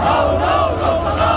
Oh, no, no, no.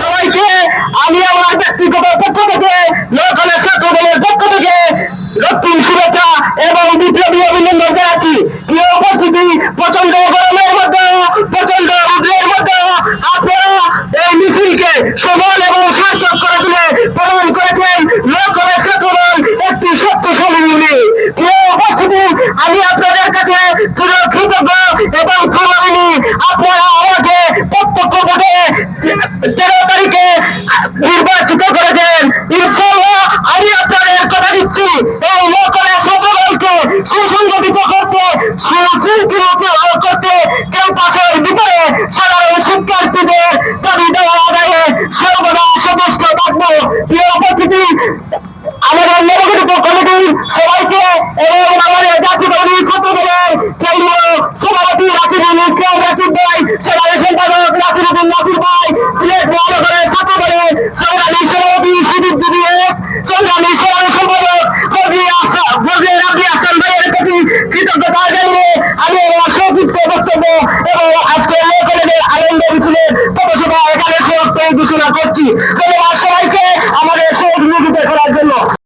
সবাইকে আমি আমার ব্যক্তিগত পক্ষ থেকে লক্ষ লক্ষ Google পৌরসভা এখানে খুব দুশোনা করছি।